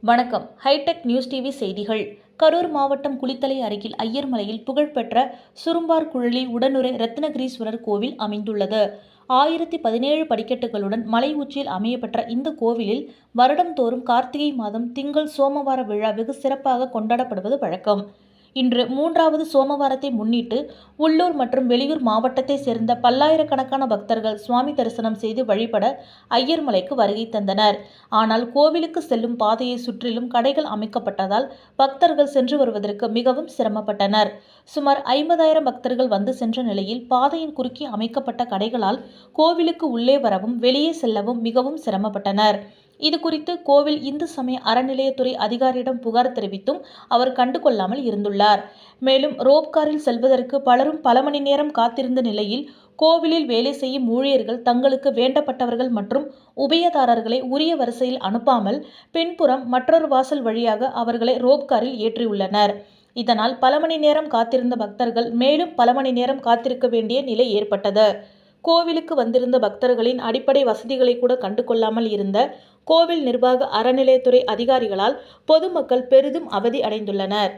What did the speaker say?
வணக்கம். Hitech news TV செய்திகள். கரூர் மாவட்டம் குளித்தலை அருகில் ஐயர்மலையில் புகழ்பெற்ற சுரும்பார் குழலி உடனுரை ரத்னகிரீஸ்வரர் கோவில் அமைந்துள்ளது. ஆயிரத்தி பதினேழு படிக்கட்டுகளுடன் மலை உச்சியில் அமையப்பெற்ற இந்த கோவிலில் வருடம்தோறும் கார்த்திகை மாதம் திங்கள் சோமவார விழா வெகு சிறப்பாக கொண்டாடப்படுவது வழக்கம். இன்று மூன்றாவது சோமவாரத்தை முன்னிட்டு உள்ளூர் மற்றும் வெளியூர் மாவட்டத்தை சேர்ந்த பல்லாயிரக்கணக்கான பக்தர்கள் சுவாமி தரிசனம் செய்து வழிபட ஐயர்மலைக்கு வருகை தந்தனர். ஆனால் கோவிலுக்கு செல்லும் பாதையை சுற்றிலும் கடைகள் அமைக்கப்பட்டதால் பக்தர்கள் சென்று வருவதற்கு மிகவும் சிரமப்பட்டனர். சுமார் ஐம்பதாயிரம் பக்தர்கள் வந்து சென்ற நிலையில் பாதையின் குறுக்கே அமைக்கப்பட்ட கடைகளால் கோவிலுக்கு உள்ளே வரவும் வெளியே செல்லவும் மிகவும் சிரமப்பட்டனர். இது குறித்து கோவில் இந்து சமய அறநிலையத்துறை அதிகாரியிடம் புகார் தெரிவித்தும் அவர் கண்டுகொள்ளாமல் இருந்துள்ளார். மேலும் ரோப் காரில் செல்வதற்கு பலரும் பல மணி நேரம் காத்திருந்த நிலையில் கோவிலில் வேலை செய்யும் ஊழியர்கள் தங்களுக்கு வேண்டப்பட்டவர்கள் மற்றும் உபயதாரர்களை உரிய வரிசையில் அனுப்பாமல் பின்புறம் மற்றொரு வாசல் வழியாக அவர்களை ரோப்காரில் ஏற்றியுள்ளனர். இதனால் பல மணி நேரம் காத்திருந்த பக்தர்கள் மேலும் பல மணி நேரம் காத்திருக்க வேண்டிய நிலை ஏற்பட்டது. கோவிலுக்கு வந்திருந்த பக்தர்களின் அடிப்படை வசதிகளை கூட கண்டு கொள்ளாமல் இருந்த கோவில் நிர்வாக அறநிலையத்துறை அதிகாரிகளால் பொதுமக்கள் பெரிதும் அவதி அடைந்துள்ளனர்.